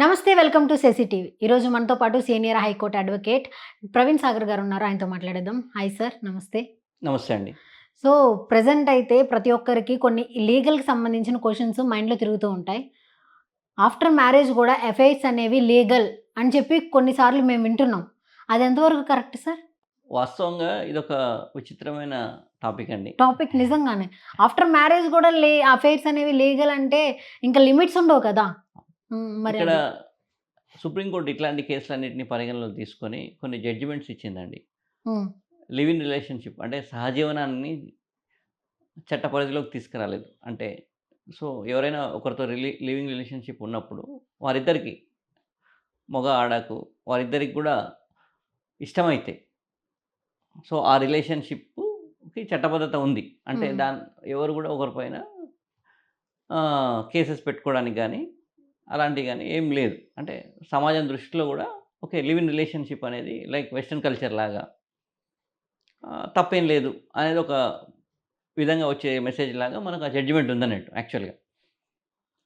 నమస్తే welcome to సెసి TV. ఈరోజు మనతో పాటు senior high court advocate Praveen Sagar గారు ఉన్నారు. ఆయనతో మాట్లాడేద్దాం. హాయ్ సార్ నమస్తే. నమస్తే అండి. సో ప్రజెంట్ అయితే ప్రతి ఒక్కరికి కొన్ని లీగల్కి సంబంధించిన క్వశ్చన్స్ మైండ్లో తిరుగుతూ ఉంటాయి. ఆఫ్టర్ మ్యారేజ్ కూడా ఎఫ్ఐఆర్స్ అనేవి లీగల్ అని చెప్పి కొన్నిసార్లు మేము వింటున్నాం. అది ఎంతవరకు కరెక్ట్ సార్? వాస్తవంగా ఇదొక విచిత్రమైన టాపిక్ అండి. టాపిక్ నిజంగానే. ఆఫ్టర్ మ్యారేజ్ కూడా లే అఫైర్స్ అనేవి లీగల్ అంటే ఇంకా లిమిట్స్ ఉండవు కదా. మరి ఇక్కడ సుప్రీంకోర్టు ఇట్లాంటి కేసులన్నింటినీ పరిగణలోకి తీసుకొని కొన్ని జడ్జిమెంట్స్ ఇచ్చిందండి. లివ్ ఇన్ రిలేషన్షిప్ అంటే సహజీవనాన్ని చట్ట పరిధిలోకి తీసుకురాలేదు. అంటే సో ఎవరైనా ఒకరితో రిలీ లివింగ్ రిలేషన్షిప్ ఉన్నప్పుడు వారిద్దరికి మగ ఆడకు వారిద్దరికి కూడా ఇష్టమైతే సో ఆ రిలేషన్షిప్కి చట్టబద్ధత ఉంది. అంటే. దాని ఎవరు కూడా ఒకరిపైన కేసెస్ పెట్టుకోవడానికి కానీ అలాంటివి కానీ ఏం లేదు. అంటే సమాజం దృష్టిలో కూడా ఓకే లివ్ ఇన్ రిలేషన్షిప్ అనేది లైక్ వెస్ట్రన్ కల్చర్ లాగా తప్పేం లేదు అనేది ఒక విధంగా వచ్చే మెసేజ్ లాగా మనకు ఆ జడ్జిమెంట్ ఉందన్నట్టు యాక్చువల్గా.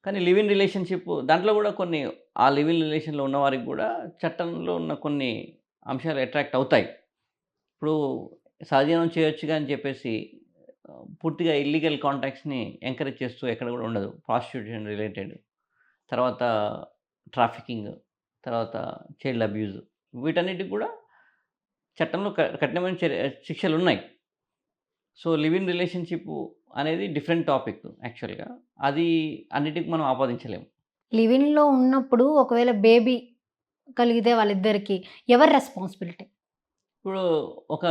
కానీ లివ్ ఇన్ రిలేషన్షిప్ దాంట్లో కూడా కొన్ని ఆ లివ్ ఇన్ రిలేషన్లో ఉన్న వారికి కూడా చట్టంలో ఉన్న కొన్ని అంశాలు అట్రాక్ట్ అవుతాయి. ఇప్పుడు సహజీవనం చేయొచ్చుగా అని చెప్పేసి పూర్తిగా ఇల్లీగల్ కాంటాక్ట్స్ని ఎంకరేజ్ చేస్తూ ఎక్కడ కూడా ఉండదు. Prostitution related. తర్వాత ట్రాఫికింగ్ తర్వాత చైల్డ్ అబ్యూజ్ వీటన్నిటికి కూడా చట్టంలో క- కఠినమైన శిక్షలు ఉన్నాయి సో లివ్ ఇన్ రిలేషన్షిప్ అనేది డిఫరెంట్ టాపిక్ యాక్చువల్గా. అది అన్నిటికి మనం ఆపాదించలేము. లివింగ్లో ఉన్నప్పుడు ఒకవేళ బేబీ కలిగితే వాళ్ళిద్దరికి ఎవరి రెస్పాన్సిబిలిటీ? ఇప్పుడు ఒక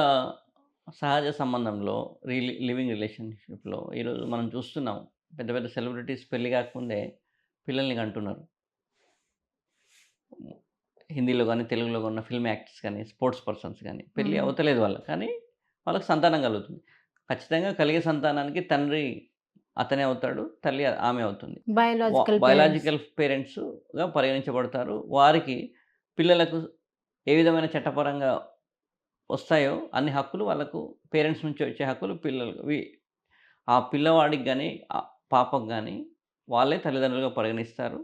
సహజ సంబంధంలో రిలీ లివింగ్ రిలేషన్షిప్లో ఈరోజు మనం చూస్తున్నాం. పెద్ద పెద్ద సెలబ్రిటీస్ పెళ్ళి కాకముందే పిల్లల్ని కంటున్నారు. హిందీలో కానీ తెలుగులో ఉన్న ఫిల్మ్ యాక్టర్స్ కానీ స్పోర్ట్స్ పర్సన్స్ కానీ పెళ్ళి. అవుతలేదు వాళ్ళకి. కానీ వాళ్ళకి సంతానం కలుగుతుంది. ఖచ్చితంగా కలిగే సంతానానికి తండ్రి అతనే అవుతాడు తల్లి ఆమె అవుతుంది. బయోలాజికల్ బయలాజికల్ పేరెంట్స్గా పరిగణించబడతారు. వారికి పిల్లలకు ఏ విధమైన చట్టపరంగా వస్తాయో అన్ని హక్కులు వాళ్ళకు పేరెంట్స్ నుంచి వచ్చే హక్కులు పిల్లలకు. వి- ఆ పిల్లవాడికి కానీ ఆ పాపకు కానీ వాళ్ళే తల్లిదండ్రులుగా పరిగణిస్తారు.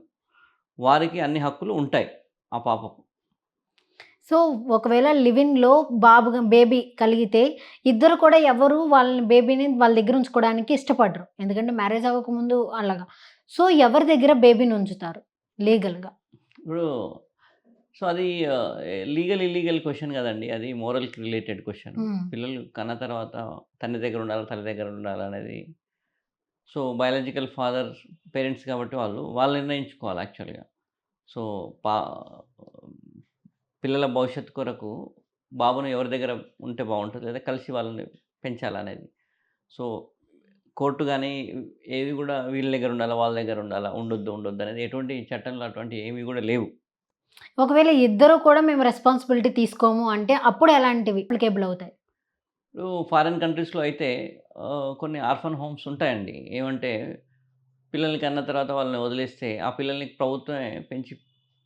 వారికి అన్ని హక్కులు ఉంటాయి ఆ పాపకు. సో ఒకవేళ లివింగ్లో బాబు బేబీ కలిగితే ఇద్దరు కూడా ఎవరు వాళ్ళని బేబీని వాళ్ళ దగ్గర ఉంచుకోవడానికి ఇష్టపడరు. ఎందుకంటే మ్యారేజ్ అవ్వకముందు అలాగా. సో ఎవరి దగ్గర బేబీని ఉంచుతారు? లీగల్గా. ఇప్పుడు సో అది లీగల్ ఇల్లీగల్ క్వశ్చన్ కదండి. అది మోరల్కి రిలేటెడ్ క్వశ్చన్. పిల్లలు కన్న తర్వాత తండ్రి దగ్గర ఉండాలి తల్లి దగ్గర ఉండాలి అనేది సో బయాలజికల్ ఫాదర్ పేరెంట్స్ కాబట్టి వాళ్ళు వాళ్ళు నిర్ణయించుకోవాలి యాక్చువల్గా. సో పా పిల్లల భవిష్యత్తు కొరకు బాబును ఎవరి దగ్గర ఉంటే బాగుంటుంది లేదా కలిసి వాళ్ళని పెంచాలనేది సో కోర్టు కానీ ఏది కూడా వీళ్ళ దగ్గర ఉండాలా వాళ్ళ దగ్గర ఉండాలా ఉండొద్దు ఉండొద్దు అనేది ఎటువంటి చట్టంలో అటువంటి ఏమీ కూడా లేవు. ఒకవేళ ఇద్దరు కూడా మేము రెస్పాన్సిబిలిటీ తీసుకోము అంటే అప్పుడు ఎలాంటివి? అప్లికేబుల్ అవుతాయి. ఇప్పుడు ఫారిన్ కంట్రీస్లో అయితే కొన్ని ఆర్ఫన్ హోమ్స్ ఉంటాయండి. ఏమంటే పిల్లల్ని కన్న తర్వాత వాళ్ళని వదిలేస్తే ఆ పిల్లల్ని ప్రభుత్వమే పెంచి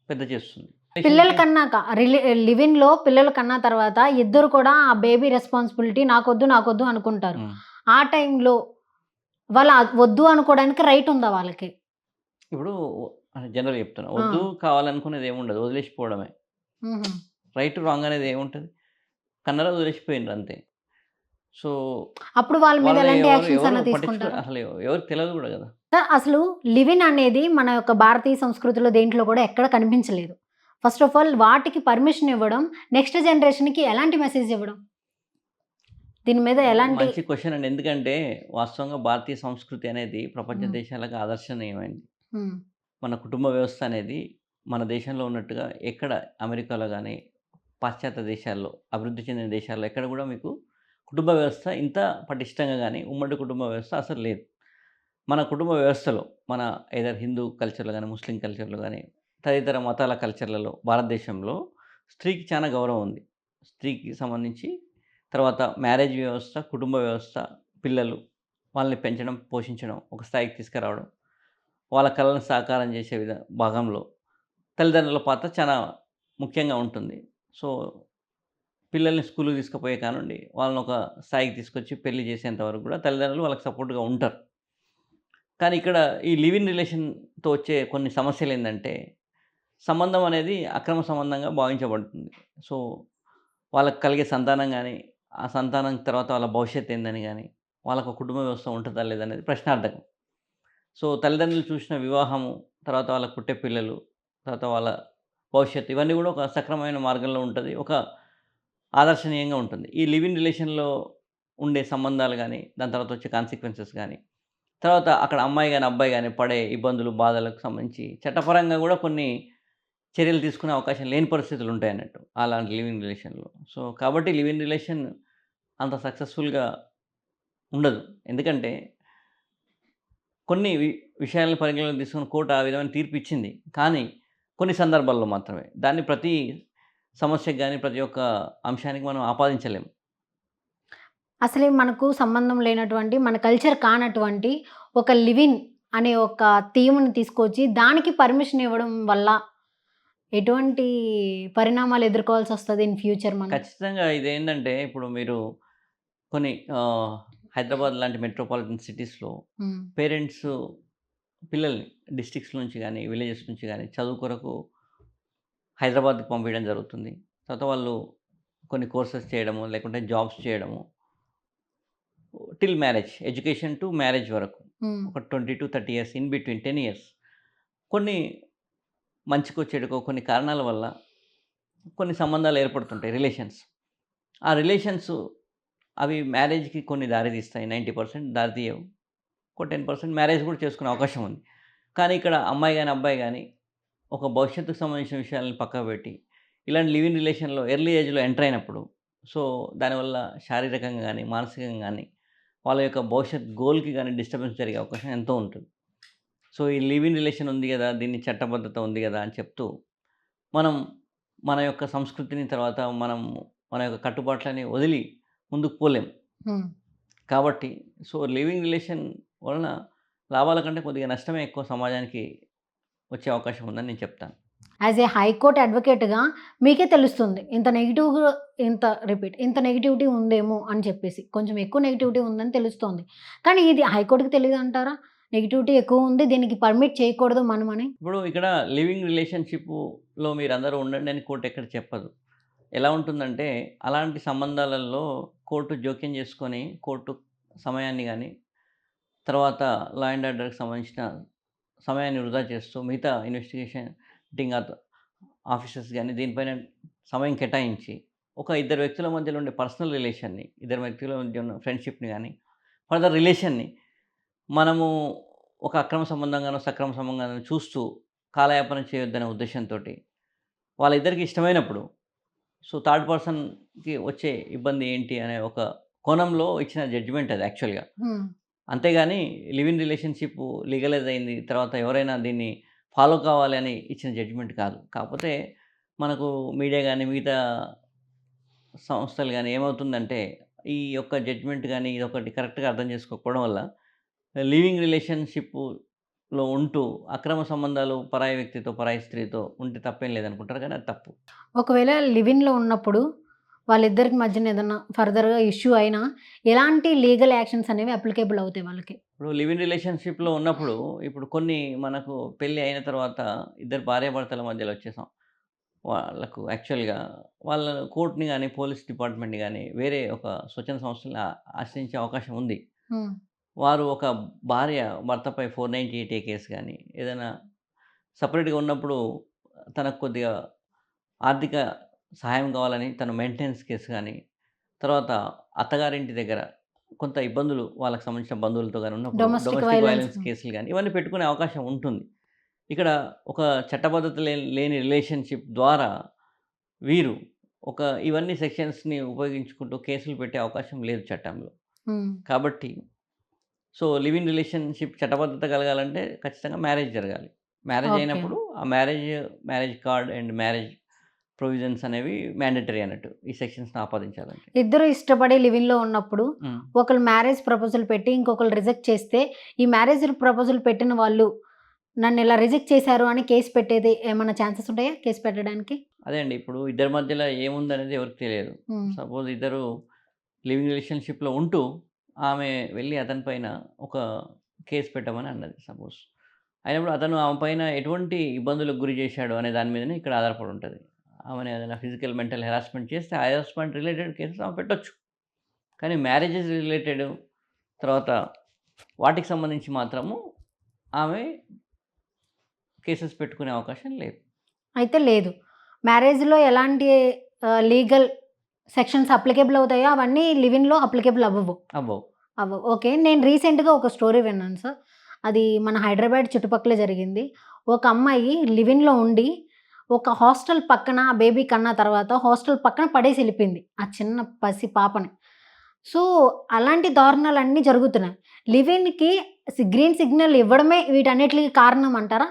పెద్ద చేస్తుంది. పిల్లలు కన్నాక రిలే లివింగ్లో పిల్లలు కన్నా తర్వాత ఇద్దరు కూడా ఆ బేబీ రెస్పాన్సిబిలిటీ నాకొద్దు నాకొద్దు అనుకుంటారు. ఆ టైంలో వాళ్ళ వద్దు అనుకోవడానికి రైట్ ఉందా వాళ్ళకి? ఇప్పుడు జనరల్ చెప్తున్నా. వద్దు కావాలనుకునేది ఏముండదు వదిలేసిపోవడమే. రైట్ రాంగ్ అనేది ఏముంటుంది? కన్నడ వదిలేసిపోయిండ్రు అంతే. సో అప్పుడు వాళ్ళ మీద ఎలాంటి ఎవరు- యాక్షన్స్ ఎవరు అన్న తీసుకుంటారు? అసలు ఎవరికి తెలియదు కూడా కదా. సార్ అసలు లివిన్ అనేది మన యొక్క భారతీయ సంస్కృతిలో దేంట్లో కూడా ఎక్కడ కనిపించలేదు. ఫస్ట్ ఆఫ్ ఆల్ వాటికి పర్మిషన్ ఇవ్వడం నెక్స్ట్ జనరేషన్కి ఎలాంటి మెసేజ్ ఇవ్వడం? దీని మీద ఎలాంటి మంచి క్వశ్చన్ అండి. ఎందుకంటే వాస్తవంగా భారతీయ సంస్కృతి అనేది ప్రపంచ. దేశాలకు ఆదర్శనీయమైంది. మన కుటుంబ వ్యవస్థ అనేది మన దేశంలో ఉన్నట్టుగా ఎక్కడ అమెరికాలో కానీ పాశ్చాత్య దేశాల్లో అభివృద్ధి చెందిన దేశాల్లో ఎక్కడ కూడా మీకు కుటుంబ వ్యవస్థ ఇంత పటిష్టంగా కానీ ఉమ్మడి కుటుంబ వ్యవస్థ అసలు లేదు. మన కుటుంబ వ్యవస్థలో మన ఏదైనా హిందూ కల్చర్లో కానీ ముస్లిం కల్చర్లో కానీ తదితర మతాల కల్చర్లలో భారతదేశంలో స్త్రీకి చాలా గౌరవం ఉంది. స్త్రీకి సంబంధించి తర్వాత మ్యారేజ్ వ్యవస్థ కుటుంబ వ్యవస్థ పిల్లలు వాళ్ళని పెంచడం పోషించడం ఒక స్థాయికి తీసుకురావడం వాళ్ళ కళలను సాకారం చేసే విధ భాగంలో తల్లిదండ్రుల పాత్ర చాలా ముఖ్యంగా ఉంటుంది. సో పిల్లల్ని స్కూల్కి తీసుకుపోయే కానుండి వాళ్ళని ఒక స్థాయికి తీసుకొచ్చి పెళ్ళి చేసేంత వరకు కూడా తల్లిదండ్రులు వాళ్ళకి సపోర్ట్గా ఉంటారు. కానీ ఇక్కడ ఈ లివ్ ఇన్ రిలేషన్తో వచ్చే కొన్ని సమస్యలు ఏంటంటే సంబంధం అనేది అక్రమ సంబంధంగా భావించబడుతుంది. సో వాళ్ళకి కలిగే సంతానం కానీ ఆ సంతానం తర్వాత వాళ్ళ భవిష్యత్తు ఏందని కానీ వాళ్ళకు కుటుంబ వ్యవస్థ ఉంటుందా లేదనేది ప్రశ్నార్థకం. సో తల్లిదండ్రులు చూసిన వివాహము తర్వాత వాళ్ళకు పుట్టే పిల్లలు తర్వాత వాళ్ళ భవిష్యత్తు ఇవన్నీ కూడా ఒక సక్రమమైన మార్గంలో ఉంటుంది. ఒక ఆదర్శనీయంగా ఉంటుంది. ఈ లివ్ ఇన్ రిలేషన్లో ఉండే సంబంధాలు కానీ దాని తర్వాత వచ్చే కాన్సిక్వెన్సెస్ కానీ తర్వాత అక్కడ అమ్మాయి కానీ అబ్బాయి కానీ పడే ఇబ్బందులు బాధలకు సంబంధించి చట్టపరంగా కూడా కొన్ని చర్యలు తీసుకునే అవకాశం లేని పరిస్థితులు ఉంటాయి అన్నట్టు అలాంటి ఇన్ రిలేషన్లో. సో కాబట్టి లివ్ ఇన్ రిలేషన్ అంత సక్సెస్ఫుల్గా ఉండదు. ఎందుకంటే కొన్ని విషయాలను పరిగణలోకి తీసుకుని కోర్టు ఆ విధమైన తీర్పు ఇచ్చింది. కానీ కొన్ని సందర్భాల్లో మాత్రమే. దాన్ని ప్రతి సమస్యకు కానీ ప్రతి ఒక్క అంశానికి మనం ఆపాదించలేము అసలే మనకు సంబంధం లేనటువంటి మన కల్చర్ కానటువంటి ఒక లివిన్ అనే ఒక థీమ్ని తీసుకొచ్చి దానికి పర్మిషన్ ఇవ్వడం వల్ల ఎటువంటి పరిణామాలు ఎదుర్కోవాల్సి వస్తుంది ఇన్ ఫ్యూచర్ మనం. ఖచ్చితంగా ఇదేంటంటే ఇప్పుడు మీరు కొన్ని హైదరాబాద్ లాంటి మెట్రోపాలిటన్ సిటీస్లో పేరెంట్స్ పిల్లల్ని డిస్ట్రిక్ట్స్ నుంచి కానీ విలేజెస్ నుంచి కానీ చదువు కొరకు హైదరాబాద్కి పంపించడం జరుగుతుంది. తర్వాత వాళ్ళు కొన్ని కోర్సెస్ చేయడము లేకుంటే జాబ్స్ చేయడము. Till marriage education to marriage వరకు. ఒక twenty to thirty years in between ten years. కొన్ని మంచికో చెడుకో కొన్ని కారణాల వల్ల కొన్ని సంబంధాలు ఏర్పడుతుంటాయి రిలేషన్స్. ఆ రిలేషన్స్ అవి మ్యారేజ్కి కొన్ని దారి తీస్తాయి నైంటీ పర్సెంట్ దారి తీయవు ఒక టెన్ పర్సెంట్ మ్యారేజ్ కూడా చేసుకునే అవకాశం ఉంది. కానీ ఇక్కడ అమ్మాయి కానీ అబ్బాయి కానీ ఒక భవిష్యత్తుకు సంబంధించిన విషయాలను పక్కకు పెట్టి ఇలాంటి లివింగ్ రిలేషన్లో ఎర్లీ ఏజ్లో ఎంటర్ అయినప్పుడు సో దానివల్ల శారీరకంగా కానీ మానసికంగా కానీ వాళ్ళ యొక్క భవిష్యత్ గోల్కి కానీ డిస్టర్బెన్స్ జరిగే అవకాశం ఎంతో ఉంటుంది సో ఈ లివింగ్ రిలేషన్ ఉంది కదా దీన్ని చట్టబద్ధత ఉంది కదా అని చెప్తూ మనం మన యొక్క సంస్కృతిని తర్వాత మనం మన యొక్క కట్టుబాట్లని వదిలి ముందుకు పోలేం. కాబట్టి సో లివింగ్ రిలేషన్ వలన లాభాల కంటే కొద్దిగా నష్టమే ఎక్కువ సమాజానికి వచ్చే అవకాశం ఉందని నేను చెప్తాను. యాజ్ ఏ హైకోర్టు అడ్వకేట్గా మీకే తెలుస్తుంది ఇంత నెగిటివ్ ఇంత రిపీట్ ఇంత నెగిటివిటీ ఉందేమో అని చెప్పేసి. కొంచెం ఎక్కువ నెగిటివిటీ ఉందని తెలుస్తుంది. కానీ ఇది హైకోర్టుకి తెలియదు అంటారా? నెగిటివిటీ ఎక్కువ ఉంది దీనికి పర్మిట్ చేయకూడదు మనం అని. ఇప్పుడు ఇక్కడ లివింగ్ రిలేషన్షిప్లో మీరు అందరూ ఉండండి అని కోర్టు ఎక్కడ చెప్పదు. ఎలా ఉంటుందంటే అలాంటి సంబంధాలలో కోర్టు జోక్యం చేసుకొని కోర్టు సమయాన్ని కానీ తర్వాత లా అండ్ ఆర్డర్కి సంబంధించిన సమయాన్ని వృధా చేస్తూ మిగతా ఇన్వెస్టిగేషన్ ఆఫీసర్స్ కానీ దీనిపైన సమయం కేటాయించి ఒక ఇద్దరు వ్యక్తుల మధ్యలో ఉండే పర్సనల్ రిలేషన్ని ఇద్దరు వ్యక్తుల మధ్య ఉన్న ఫ్రెండ్షిప్ని కానీ ఫర్దర్ రిలేషన్ని మనము ఒక అక్రమ సంబంధంగానో సక్రమ సంబంధంగానో చూస్తూ కాలయాపన చేయొద్దనే ఉద్దేశంతో వాళ్ళిద్దరికి ఇష్టమైనప్పుడు సో థర్డ్ పర్సన్కి వచ్చే ఇబ్బంది ఏంటి అనే ఒక కోణంలో ఇచ్చిన జడ్జిమెంట్ అది యాక్చువల్గా అంతేగాని లివ్ ఇన్ రిలేషన్షిప్ లీగలైజ్ అయింది తర్వాత ఎవరైనా దీన్ని ఫాలో కావాలి అని ఇచ్చిన జడ్జిమెంట్ కాదు. కాకపోతే మనకు మీడియా కానీ మిగతా సంస్థలు కానీ ఏమవుతుందంటే ఈ యొక్క జడ్జిమెంట్ కానీ ఇది ఒకటి కరెక్ట్గా అర్థం చేసుకోకపోవడం వల్ల లివింగ్ రిలేషన్షిప్లో ఉంటూ అక్రమ సంబంధాలు పరాయి వ్యక్తితో పరాయి స్త్రీతో ఉంటే తప్పేం లేదనుకుంటారు కానీ అది తప్పు. ఒకవేళ లివిన్లో ఉన్నప్పుడు వాళ్ళిద్దరికి మధ్యన ఏదన్నా ఫర్దర్గా ఇష్యూ అయినా ఎలాంటి లీగల్ యాక్షన్స్ అనేవి అప్లికేబుల్ అవుతాయి వాళ్ళకి. ఇప్పుడు లివ్ ఇన్ రిలేషన్షిప్లో ఉన్నప్పుడు ఇప్పుడు కొన్ని మనకు పెళ్ళి అయిన తర్వాత ఇద్దరు భార్యాభర్తల మధ్యలో వచ్చేసాం. వాళ్ళకు యాక్చువల్గా వాళ్ళ కోర్టుని కానీ పోలీస్ డిపార్ట్మెంట్ని కానీ వేరే ఒక స్వచ్ఛంద సంస్థని ఆ- ఆశ్రయించే అవకాశం ఉంది. వారు ఒక భార్య భర్తపై four ninety eight A case కానీ ఏదైనా సపరేట్గా ఉన్నప్పుడు తనకు కొద్దిగా ఆర్థిక సహాయం కావాలని తను మెయింటెనెన్స్ కేసు కానీ తర్వాత అత్తగారింటి దగ్గర కొంత ఇబ్బందులు వాళ్ళకి సంబంధించిన బంధువులతో కానీ ఉన్నప్పుడు డొమెస్టిక్. వైలెన్స్ కేసులు కానీ ఇవన్నీ పెట్టుకునే అవకాశం ఉంటుంది ఇక్కడ ఒక చట్టబద్ధత లేని లేని రిలేషన్షిప్ ద్వారా వీరు ఒక ఇవన్నీ సెక్షన్స్ని ఉపయోగించుకుంటూ కేసులు పెట్టే అవకాశం లేదు చట్టంలో కాబట్టి సో లివ్ ఇన్ రిలేషన్షిప్ చట్టబద్ధత కలగాలంటే ఖచ్చితంగా మ్యారేజ్ జరగాలి మ్యారేజ్. అయినప్పుడు ఆ marriage marriage card and marriage provisions అనేవి మ్యాండటరీ అన్నట్టు ఈ సెక్షన్స్ని ఆపాదించాలంటే. ఇద్దరు ఇష్టపడి లివిన్లో ఉన్నప్పుడు ఉమ్. ఒకరు మ్యారేజ్ ప్రపోజల్ పెట్టి ఇంకొకరు రిజెక్ట్ చేస్తే ఈ మ్యారేజ్ ప్రపోజల్ పెట్టిన వాళ్ళు నన్ను ఇలా రిజెక్ట్ చేశారు అని కేసు పెట్టేది ఏమైనా ఛాన్సెస్ ఉంటాయా కేసు పెట్టడానికి? అదే అండి. ఇప్పుడు ఇద్దరి మధ్యలో ఏముందనేది ఎవరికి తెలియదు. సపోజ్ ఇద్దరు లివింగ్ రిలేషన్షిప్లో ఉంటూ ఆమె వెళ్ళి అతని పైన ఒక కేసు పెట్టమని అన్నది సపోజ్. అయినప్పుడు అతను ఆమె పైన ఎటువంటి ఇబ్బందులకు గురి చేశాడు అనే దాని మీదనే ఇక్కడ ఆధారపడి ఉంటుంది. ఆమెను ఏదైనా ఫిజికల్ మెంటల్ హెరాస్మెంట్ చేస్తే హెరాస్మెంట్ రిలేటెడ్ కేసెస్ ఆమె పెట్టొచ్చు. కానీ మ్యారేజెస్ రిలేటెడ్ తర్వాత వాటికి సంబంధించి మాత్రము ఆమె కేసెస్ పెట్టుకునే అవకాశం లేదు. అయితే లేదు. మ్యారేజ్లో ఎలాంటి లీగల్ సెక్షన్స్ అప్లికేబుల్ అవుతాయో అవన్నీ లివిన్లో అప్లికేబుల్ అవ్వవు. అబ్బో అవ్వవు. ఓకే నేను రీసెంట్గా ఒక స్టోరీ విన్నాను సార్. అది మన హైదరాబాద్ చుట్టుపక్కల జరిగింది. ఒక అమ్మాయి లివిన్లో ఉండి ఒక హాస్టల్ పక్కన బేబీ కన్నా తర్వాత హాస్టల్ పక్కన పడేసి వెళ్ళిపోయింది. ఆ చిన్న పసి పాపని. సో అలాంటి దారుణాలు అన్నీ జరుగుతున్నాయి. లివిన్కి గ్రీన్ సిగ్నల్ ఇవ్వడమే వీటన్నిటికి కారణం అంటారా?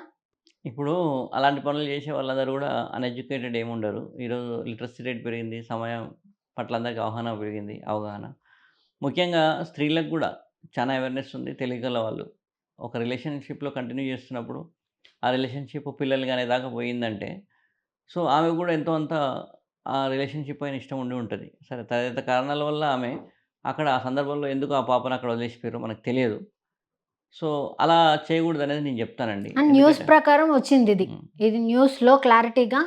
ఇప్పుడు అలాంటి పనులు చేసే వాళ్ళందరూ కూడా అన్ఎడ్యుకేటెడ్ ఏముండరు. ఈరోజు లిటరసీ రేట్ పెరిగింది సమయం పట్ల అందరికీ అవగాహన పెరిగింది అవగాహన. ముఖ్యంగా స్త్రీలకు కూడా చాలా అవేర్నెస్ ఉంది తెలియగల వాళ్ళు. ఒక రిలేషన్షిప్లో కంటిన్యూ చేస్తున్నప్పుడు ఆ రిలేషన్షిప్ పిల్లలు కానీ దాకా పోయిందంటే సో ఆమె కూడా ఎంతో అంత ఆ రిలేషన్షిప్ పైన ఇష్టం ఉండి ఉంటుంది. సరే తదితర కారణాల వల్ల ఆమె అక్కడ ఆ సందర్భంలో ఎందుకు ఆ పాపను అక్కడ వదిలేసిపోయారో మనకు తెలియదు. సో అలా చేయకూడదు అనేది నేను చెప్తానండి. న్యూస్ ప్రకారం వచ్చింది ఇది. ఇది న్యూస్లో క్లారిటీగా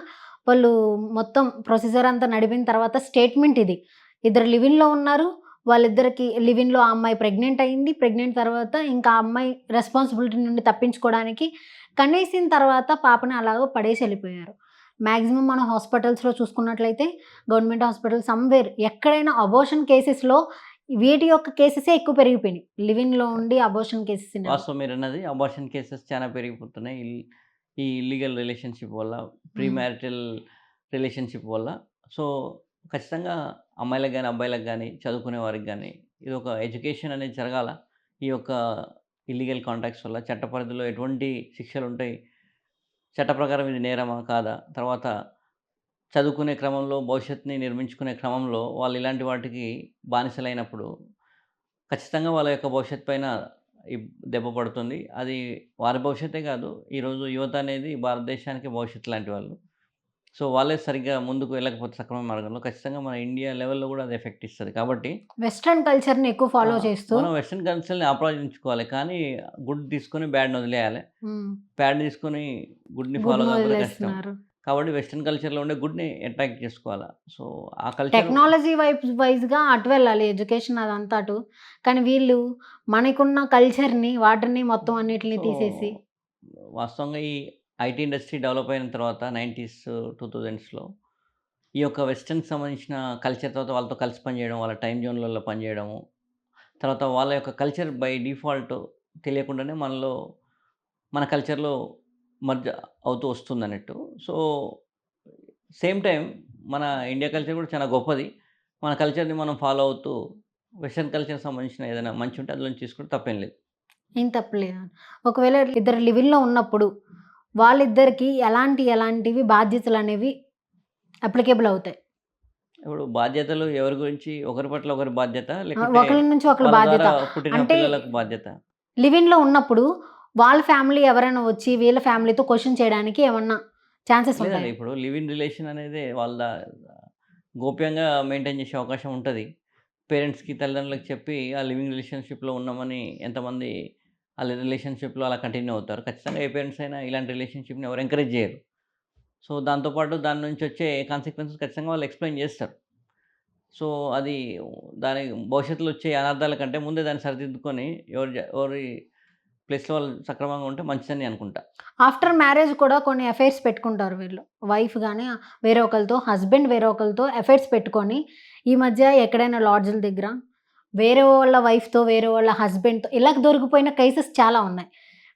వాళ్ళు మొత్తం ప్రొసీజర్ అంతా నడిపిన తర్వాత స్టేట్మెంట్ ఇది. ఇద్దరు లివిన్లో ఉన్నారు. వాళ్ళిద్దరికి లివిన్లో ఆ అమ్మాయి ప్రెగ్నెంట్ అయింది. ప్రెగ్నెంట్ తర్వాత ఇంకా ఆ అమ్మాయి రెస్పాన్సిబిలిటీ నుండి తప్పించుకోవడానికి కనేసిన తర్వాత పాపని అలాగో పడేసి వెళ్ళిపోయారు. మ్యాక్సిమం మనం హాస్పిటల్స్లో చూసుకున్నట్లయితే గవర్నమెంట్ హాస్పిటల్ సమ్వేర్ ఎక్కడైనా అబోషన్ కేసెస్లో వీటి యొక్క కేసెసే ఎక్కువ పెరిగిపోయినాయి. లివిన్లో ఉండి అబోషన్ కేసెస్ వాస్తవం మీరు అన్నది అబార్షన్ కేసెస్ చాలా పెరిగిపోతున్నాయి. ఈ ఇల్లీగల్ రిలేషన్షిప్ వల్ల ప్రీ మ్యారిటల్ రిలేషన్షిప్ వల్ల. సో ఖచ్చితంగా అమ్మాయిలకు కానీ అబ్బాయిలకు కానీ చదువుకునే వారికి కానీ ఇది ఒక ఎడ్యుకేషన్ అనేది జరగాల. ఈ యొక్క ఇల్లీగల్ కాంటాక్ట్స్ వల్ల చట్ట పరిధిలో ఎటువంటి శిక్షలు ఉంటాయి చట్ట ప్రకారం ఇది నేరమా? కాదా? తర్వాత చదువుకునే క్రమంలో భవిష్యత్తుని నిర్మించుకునే క్రమంలో వాళ్ళు ఇలాంటి వాటికి బానిసలైనప్పుడు ఖచ్చితంగా వాళ్ళ యొక్క భవిష్యత్ పైన దెబ్బ పడుతుంది. అది వారి భవిష్యత్తే కాదు. ఈరోజు యువత అనేది భారతదేశానికి భవిష్యత్తు లాంటి వాళ్ళు. సో వాళ్ళే సరిగ్గా ముందుకు వెళ్ళకపోతే సక్రమ మార్గంలో ఖచ్చితంగా మన ఇండియా లెవెల్లో కూడా అది ఎఫెక్ట్ ఇస్తుంది. కాబట్టి వెస్ట్రన్ కల్చర్ని ఎక్కువ ఫాలో చేస్తూ మనం వెస్ట్రన్ కల్చర్ని ఆపాదించుకోవాలి. కానీ గుడ్ తీసుకొని బ్యాడ్ని వదిలేయాలి. బ్యాడ్ తీసుకొని గుడ్ని గుడ్ ఫాలో కష్టం. వదిలేస్తున్నారు. కాబట్టి వెస్ట్రన్ కల్చర్లో ఉండే గుడ్ని అట్రాక్ట్ చేసుకోవాలి. సో ఆ కల్చర్ టెక్నాలజీ వైపు వైజ్గా అటు వెళ్ళాలి ఎడ్యుకేషన్ అదంతా అటు. కానీ వీళ్ళు మనకున్న కల్చర్ని వాటిని మొత్తం అన్నిటిని తీసేసి వాస్తవంగా ఈ ఐటీ ఇండస్ట్రీ డెవలప్ అయిన తర్వాత నైంటీస్ టూ థౌజండ్స్లో ఈ యొక్క వెస్టర్న్కి సంబంధించిన కల్చర్ తర్వాత వాళ్ళతో కలిసి పనిచేయడం వాళ్ళ టైం జోన్లలో పనిచేయడము తర్వాత వాళ్ళ యొక్క కల్చర్ బై డిఫాల్ట్ తెలియకుండానే మనలో మన కల్చర్లో మర్జ అవుతూ వస్తుంది అన్నట్టు సో సేమ్ టైం మన ఇండియా కల్చర్ కూడా చాలా గొప్పది. మన కల్చర్ని మనం ఫాలో అవుతూ వెస్టర్న్ కల్చర్ సంబంధించిన ఏదైనా మంచి ఉంటే అందులో తీసుకుంటే తప్పేం లేదు. ఏం తప్పలేదు. ఒకవేళ ఇద్దరు లివిన్లో ఉన్నప్పుడు వాళ్ళిద్దరికి ఎలాంటి ఎలాంటివి బాధ్యతలు అనేవి అప్లికేబుల్ అవుతాయి. ఇప్పుడు బాధ్యతలు ఎవరి గురించి? ఒకరి పట్ల ఒకరి బాధ్యత ఒకరి నుంచి ఒకరి బాధ్యత. అంటే బాధ్యత? లివిన్లో ఉన్నప్పుడు వాళ్ళ ఫ్యామిలీ ఎవరైనా వచ్చి వీళ్ళ ఫ్యామిలీతో క్వశ్చన్ చేయడానికి ఏమన్నా ఛాన్సెస్ ఉంటాయి? ఇప్పుడు లివ్ ఇన్ రిలేషన్ అనేది వాళ్ళ గోప్యంగా మెయింటైన్ చేసే అవకాశం ఉంటుంది. పేరెంట్స్కి తల్లిదండ్రులకు చెప్పి ఆ లివింగ్ రిలేషన్షిప్లో ఉన్నామని ఎంతమంది వాళ్ళ రిలేషన్షిప్లో అలా కంటిన్యూ అవుతారు. ఖచ్చితంగా ఏ పేరెంట్స్ అయినా ఇలాంటి రిలేషన్షిప్ని ఎవరు ఎంకరేజ్ చేయరు. సో దాంతోపాటు దాని నుంచి వచ్చే కాన్సిక్వెన్సెస్ ఖచ్చితంగా వాళ్ళు ఎక్స్ప్లెయిన్ చేస్తారు. సో అది దాని భవిష్యత్తులో వచ్చే అనర్థాల కంటే ముందే దాన్ని సరిదిద్దుకొని ఎవరి ఎవరి ప్లేస్లో వాళ్ళు సక్రమంగా ఉంటే మంచిదని అనుకుంటా. ఆఫ్టర్ మ్యారేజ్ కూడా కొన్ని అఫైర్స్ పెట్టుకుంటారు వీళ్ళు. వైఫ్ కానీ వేరే ఒకరితో హస్బెండ్ వేరే ఒకరితో అఫైర్స్ పెట్టుకొని ఈ మధ్య ఎక్కడైనా లాడ్జ్ల దగ్గర వేరే వాళ్ళ వైఫ్తో వేరే వాళ్ళ హస్బెండ్తో ఇలా దొరికిపోయిన కేసెస్ చాలా ఉన్నాయి.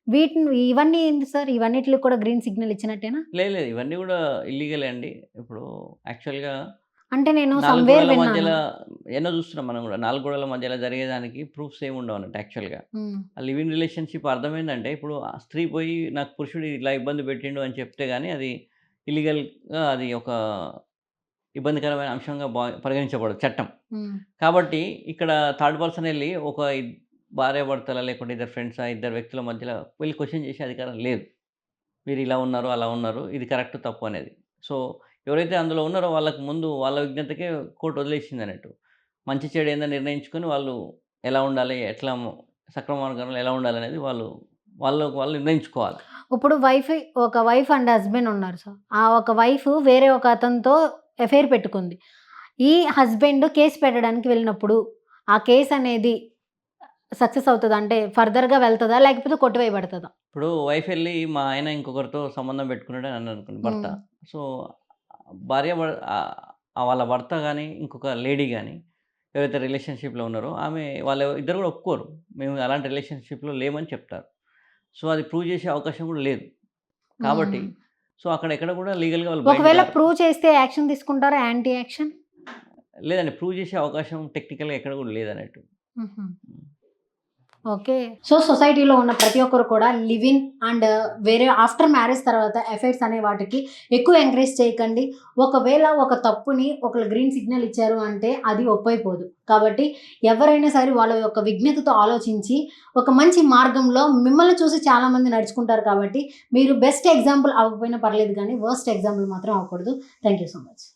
వీటిని ఇవన్నీ ఏంటి సార్? ఇవన్నిటికి కూడా గ్రీన్ సిగ్నల్ ఇచ్చినట్టేనా? లేదు లేదు. ఇవన్నీ కూడా ఇల్లీగలే అండి. ఇప్పుడు యాక్చువల్గా అంటే నేను గోడల మధ్యలో ఎన్నో చూస్తున్నాం మనం కూడా. నాలుగు గోడల మధ్యలో జరిగేదానికి ప్రూఫ్స్ ఏమి ఉండవు అన్నట్టు యాక్చువల్గా ఆ లివింగ్ రిలేషన్షిప్ అర్థమైందంటే ఇప్పుడు ఆ స్త్రీ పోయి నాకు పురుషుడు ఇలా ఇబ్బంది పెట్టిండు అని చెప్తే కానీ అది ఇల్లీగల్గా అది ఒక ఇబ్బందికరమైన అంశంగా బా పరిగణించబడదు చట్టం. కాబట్టి ఇక్కడ థర్డ్ పర్సన్ వెళ్ళి ఒక ఇద్- భార్యాభర్తల లేకుంటే ఇద్దరు ఫ్రెండ్స్ ఇద్దరు వ్యక్తుల మధ్యలో వెళ్ళి క్వశ్చన్ చేసే అధికారం లేదు. మీరు ఇలా ఉన్నారు అలా ఉన్నారు ఇది కరెక్ట్ తప్పు అనేది. సో ఎవరైతే అందులో ఉన్నారో వాళ్ళకి ముందు వాళ్ళ విజ్ఞతకే కోర్టు వదిలేసింది అన్నట్టు. మంచి చెడు ఏందని నిర్ణయించుకొని వాళ్ళు ఎలా ఉండాలి ఎట్లా సక్రమ మార్గంలో ఎలా ఉండాలి అనేది వాళ్ళు వాళ్ళు వాళ్ళు నిర్ణయించుకోవాలి. ఇప్పుడు వైఫ్ ఒక వైఫ్ అండ్ హస్బెండ్ ఉన్నారు సార్. ఆ ఒక వైఫ్ వేరే ఒక అతనితో ఎఫైర్ పెట్టుకుంది. ఈ హస్బెండ్ కేసు పెట్టడానికి వెళ్ళినప్పుడు ఆ కేసు అనేది సక్సెస్ అవుతుందా? అంటే ఫర్దర్గా వెళ్తుందా? లేకపోతే కొట్టివేయబడుతుందా? ఇప్పుడు వైఫ్ వెళ్ళి మా ఆయన ఇంకొకరితో సంబంధం పెట్టుకున్నాడు అని అనుకోండి భర్త. సో భార్య వాళ్ళ భర్త కానీ ఇంకొక లేడీ కానీ ఎవరైతే రిలేషన్షిప్లో ఉన్నారో ఆమె వాళ్ళు ఇద్దరు కూడా ఒప్పుకోరు. మేము అలాంటి రిలేషన్షిప్లో లేమని చెప్తారు. సో అది ప్రూవ్ చేసే అవకాశం కూడా లేదు. కాబట్టి. సో అక్కడ ఎక్కడ కూడా లీగల్గా వాళ్ళు ఒకవేళ. ప్రూవ్ చేస్తే యాక్షన్ తీసుకుంటారా? Anti action? లేదండి ప్రూవ్ చేసే అవకాశం టెక్నికల్గా ఎక్కడ కూడా లేదన్నట్టు. ఓకే. సో సొసైటీలో ఉన్న ప్రతి ఒక్కరు కూడా లివిన్ అండ్ వేరే ఆఫ్టర్ మ్యారేజ్ తర్వాత ఎఫెక్ట్స్ అనే వాటికి ఎక్కువ ఎంకరేజ్ చేయకండి. ఒకవేళ ఒక తప్పుని ఒకళ్ళు గ్రీన్ సిగ్నల్ ఇచ్చారు అంటే అది ఒప్పైపోదు. కాబట్టి ఎవరైనా సరే వాళ్ళ యొక్క విజ్ఞతతో ఆలోచించి ఒక మంచి మార్గంలో మిమ్మల్ని చూసి చాలామంది నడుచుకుంటారు కాబట్టి మీరు బెస్ట్ ఎగ్జాంపుల్ అవ్వకపోయినా పర్లేదు కానీ వర్స్ట్ ఎగ్జాంపుల్ మాత్రం అవ్వకూడదు. Thank you so much.